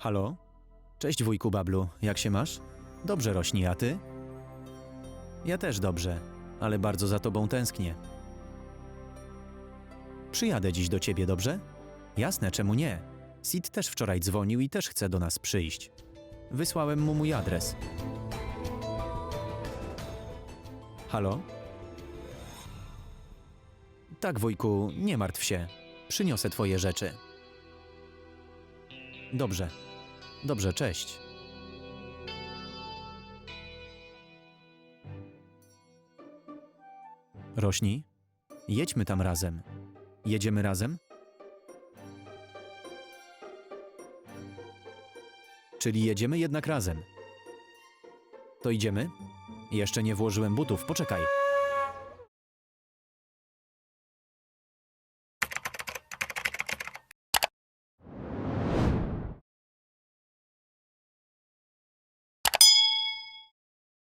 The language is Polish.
Halo? Cześć wujku Bablu, jak się masz? Dobrze rośni, a ty? Ja też dobrze, ale bardzo za tobą tęsknię. Przyjadę dziś do ciebie, dobrze? Jasne, czemu nie? Sid też wczoraj dzwonił i też chce do nas przyjść. Wysłałem mu mój adres. Halo? Tak, wujku, nie martw się. Przyniosę twoje rzeczy. Dobrze. Dobrze, cześć. Rośni? Jedźmy tam razem. Jedziemy razem? Czyli jedziemy jednak razem. To idziemy? Jeszcze nie włożyłem butów, poczekaj.